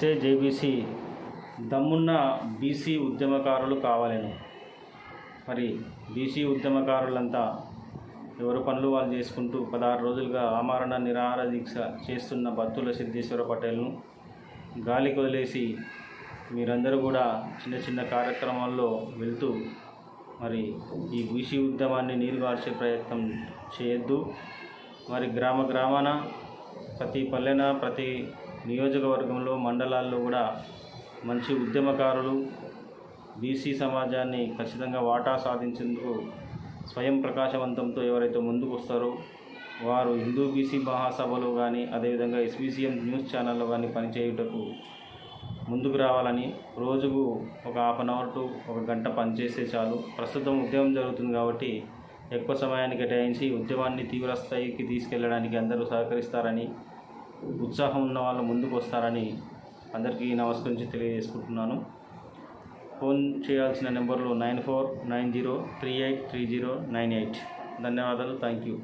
నమస్తే జేబీసీ దమ్మున్న బీసీ ఉద్యమకారులు కావాలను. మరి బీసీ ఉద్యమకారులంతా ఎవరు పనులు వాళ్ళు చేసుకుంటూ పదహారు రోజులుగా ఆమరణ నిరాహార దీక్ష చేస్తున్న భక్తుల సిద్ధేశ్వర పటేల్ను గాలికి వదిలేసి మీరందరూ కూడా చిన్న చిన్న కార్యక్రమాల్లో వెళ్తూ మరి ఈ బీసీ ఉద్యమాన్ని నీరుగార్చే ప్రయత్నం చేయొద్దు. మరి గ్రామ గ్రామాన ప్రతి పల్లెన ప్రతి నియోజకవర్గంలో మండలాల్లో కూడా మంచి ఉద్యమకారులు బీసీ సమాజాన్ని ఖచ్చితంగా వాటా సాధించేందుకు స్వయం ప్రకాశవంతంతో ఎవరైతే ముందుకు వస్తారో వారు హిందూ బీసీ మహాసభలో కానీ అదేవిధంగా ఎస్బీసీఎం న్యూస్ ఛానల్లో కానీ పనిచేయుటకు ముందుకు రావాలని రోజుకు ఒక హాఫ్ అన్ అవర్ టు ఒక గంట పనిచేస్తే చాలు. ప్రస్తుతం ఉద్యమం జరుగుతుంది కాబట్టి ఎక్కువ సమయాన్ని కేటాయించి ఉద్యమాన్ని తీవ్రస్థాయికి తీసుకెళ్ళడానికి తీసుకెళ్ళడానికి అందరూ సహకరిస్తారని ఉత్సాహం ఉన్న వాళ్ళు ముందుకు వస్తారని అందరికీ నమస్కరించి తెలియజేసుకుంటున్నాను. ఫోన్ చేయాల్సిన నెంబర్లు nine four nine zero three eight three zero nine eight. ధన్యవాదాలు. Thank you.